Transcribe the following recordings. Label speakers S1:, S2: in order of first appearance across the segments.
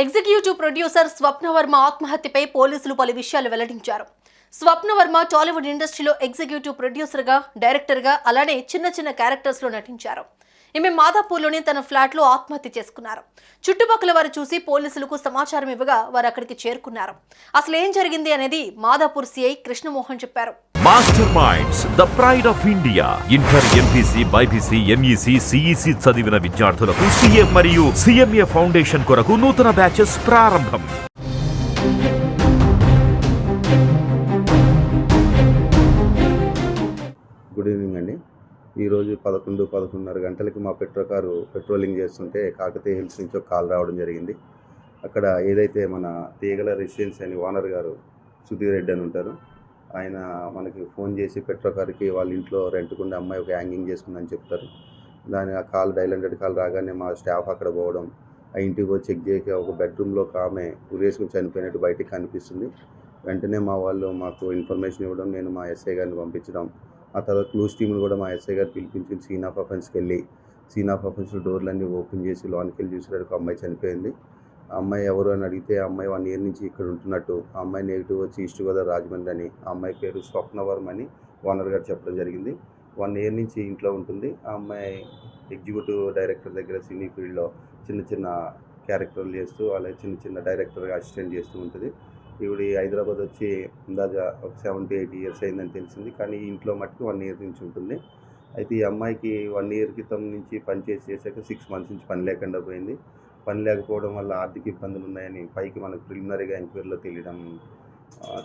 S1: Executive producer స్వప్నవర్మ ఆత్మహత్యపై పోలీసులు పలు విషయాలు వెల్లడించారు. స్వప్నవర్మ టాలీవుడ్ ఇండస్ట్రీలో ఎగ్జిక్యూటివ్ ప్రొడ్యూసర్గా డైరెక్టర్గా అలానే చిన్న చిన్న క్యారెక్టర్స్లో నటించారు. ఈమె మాధాపూర్లోని తన ఫ్లాట్లో ఆత్మహత్య చేసుకున్నారు. చుట్టుపక్కల వారు చూసి పోలీసులకు సమాచారం ఇవ్వగా వారు అక్కడికి చేరుకున్నారు. అసలు ఏం జరిగింది అనేది మాదాపూర్ సిఐ కృష్ణమోహన్ చెప్పారు.
S2: Master minds the pride of India inter MPC BiPC MEC CEC చదివిన విద్యార్థులకు సీఎం మరియు సిఎంఏ ఫౌండేషన్ కొరకు నూతన బ్యాచెస్ ప్రారంభం.
S3: గుడ్ ఈవినింగ్ అండి. ఈరోజు పదకొండు పదకొండున్నర గంటలకి మా పెట్రో కారు పెట్రోలింగ్ చేస్తుంటే కాకతీయ హిల్స్ నుంచి ఒక కాల్ రావడం జరిగింది. అక్కడ ఏదైతే మన తీగల రెసిడెన్సీ అని ఓనర్ గారు సుధీర్ రెడ్డి అని ఉంటారు ఆయన మనకి ఫోన్ చేసి పెట్రో వాళ్ళ ఇంట్లో రెంట్కుండే అమ్మాయి ఒక హ్యాంగింగ్ చేసుకుందని చెప్తారు. దాని ఆ కాల్ డైల్ హండ్రెడ్ కాల్ రాగానే మా స్టాఫ్ అక్కడ పోవడం ఆ ఇంటికి పోయి చెక్ చేసి ఒక బెడ్రూమ్లో ఒక ఆమె ఉరేసుకుని చనిపోయినట్టు బయటికి కనిపిస్తుంది. వెంటనే మా వాళ్ళు మాకు ఇన్ఫర్మేషన్ ఇవ్వడం నేను మా ఎస్ఐ గారిని పంపించడం ఆ తర్వాత క్లూస్ టీమ్ని కూడా మా ఎస్ఐ గారు పిలిపించుకుని సీన్ ఆఫ్ అఫెన్స్కి వెళ్ళి సీన్ ఆఫ్ అఫెన్స్ డోర్లన్నీ ఓపెన్ చేసి లోనికి వెళ్ళి చూసినట్టు ఒక అమ్మాయి చనిపోయింది. ఆ అమ్మాయి ఎవరు అని అడిగితే ఆ అమ్మాయి వన్ ఇయర్ నుంచి ఇక్కడ ఉంటున్నట్టు ఆ అమ్మాయి నెగిటివ్ వచ్చి ఈస్ట్ గోదావరి రాజమండ్రి అని ఆ అమ్మాయి పేరు స్వప్నవర్మ అని ఓనర్ గారు చెప్పడం జరిగింది. వన్ ఇయర్ నుంచి ఇంట్లో ఉంటుంది. ఆ అమ్మాయి ఎగ్జిక్యూటివ్ డైరెక్టర్ దగ్గర సినీ ఫీల్డ్లో చిన్న చిన్న క్యారెక్టర్లు చేస్తూ అలాగే చిన్న చిన్న డైరెక్టర్గా అసిస్టెంట్ చేస్తూ ఉంటుంది. ఈవిడ హైదరాబాద్ వచ్చి అందాజా ఒక సెవెన్ టు ఎయిట్ ఇయర్స్ అయిందని తెలిసింది. కానీ ఇంట్లో మట్టుకు వన్ ఇయర్ నుంచి ఉంటుంది. అయితే ఈ అమ్మాయికి వన్ ఇయర్ క్రితం నుంచి పని చేసి చేశాక సిక్స్ మంత్స్ నుంచి పని లేకుండా పోయింది. పని లేకపోవడం వల్ల ఆర్థిక ఇబ్బందులు ఉన్నాయని పైకి మనకు ప్రిలిమినరీగా ఎంక్వైరీలో తెలియడం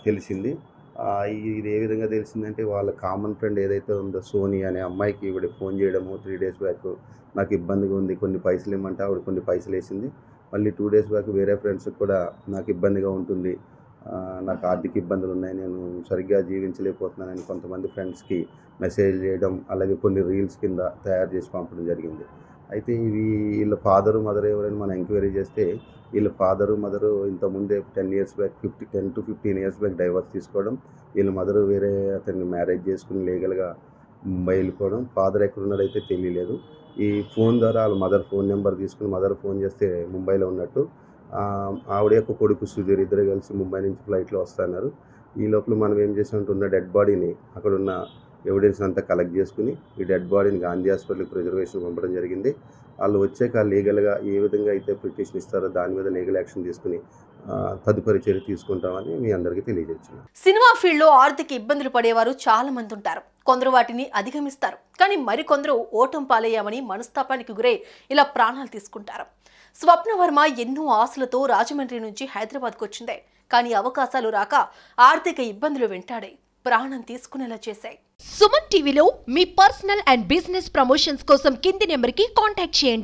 S3: తెలిసింది. ఇది ఏ విధంగా తెలిసిందంటే వాళ్ళ కామన్ ఫ్రెండ్ ఏదైతే ఉందో సోనీ అనే అమ్మాయికి ఇవిడ ఫోన్ చేయడము త్రీ డేస్ బ్యాక్ నాకు ఇబ్బందిగా ఉంది కొన్ని పైసలు ఇమ్మంటే ఆవిడ కొన్ని పైసలు వేసింది. మళ్ళీ టూ డేస్ బ్యాక్ వేరే ఫ్రెండ్స్కి కూడా నాకు ఇబ్బందిగా ఉంటుంది. నాకు ఆర్థిక ఇబ్బందులు ఉన్నాయి నేను సరిగ్గా జీవించలేకపోతున్నానని కొంతమంది ఫ్రెండ్స్కి మెసేజ్ చేయడం అలాగే కొన్ని రీల్స్ కింద తయారు చేసి పంపడం జరిగింది. అయితే ఇవి వీళ్ళ ఫాదరు మదర్ ఎవరైనా మనం ఎంక్వైరీ చేస్తే వీళ్ళ ఫాదరు మదరు ఇంతకుముందే ten years back fifty ten to fifteen years back divorce తీసుకోవడం వీళ్ళ మదరు వేరే అతన్ని మ్యారేజ్ చేసుకుని లీగల్గా ముంబై వెళ్ళిపోవడం ఫాదర్ ఎక్కడున్నాడైతే తెలియలేదు. ఈ ఫోన్ ద్వారా వాళ్ళ మదర్ ఫోన్ నెంబర్ తీసుకుని మదర్ ఫోన్ చేస్తే ముంబైలో ఉన్నట్టు ఆవిడ యొక్క కొడుకు సుధీర్ ఇద్దరు కలిసి ముంబై నుంచి ఫ్లైట్లో వస్తున్నారు. ఈ లోపల మనం ఏం చేసామంటే ఉన్న డెడ్ బాడీని అక్కడ ఉన్న ఎవిడెన్స్ అంతా కలెక్ట్ చేసుకుని ఈ డెడ్ బాడీని గాంధీ హాస్పిటల్కి ప్రిజర్వేషన్ పంపడం జరిగింది. వాళ్ళు వచ్చాక లీగల్గా ఏ విధంగా అయితే పిటిషన్ ఇస్తారో దాని మీద లీగల్ యాక్షన్ తీసుకుని తదుపరి చర్య తీసుకుంటామని మీ అందరికీ తెలియజేస్తున్నాను.
S1: సినిమా ఫీల్డ్లో ఆర్థిక ఇబ్బందులు పడేవారు చాలా మంది ఉంటారు. కొందరు వాటిని అధిగమిస్తారు. కానీ మరికొందరు ఓటం పాలయ్యామని మనస్తాపానికి గురై ఇలా ప్రాణాలు తీసుకుంటారు. స్వప్నవర్మ ఎన్నో ఆశలతో రాజమండ్రి నుంచి హైదరాబాద్కు వచ్చిందే. కానీ అవకాశాలు రాక ఆర్థిక ఇబ్బందులు వెంటాడాయి. ప్రాణం తీసుకునేలా చేశాయి.
S4: సుమన్ టీవీలో మీ పర్సనల్ అండ్ బిజినెస్ ప్రమోషన్స్ కోసం కింది నెంబర్కి కాంటాక్ట్ చేయండి.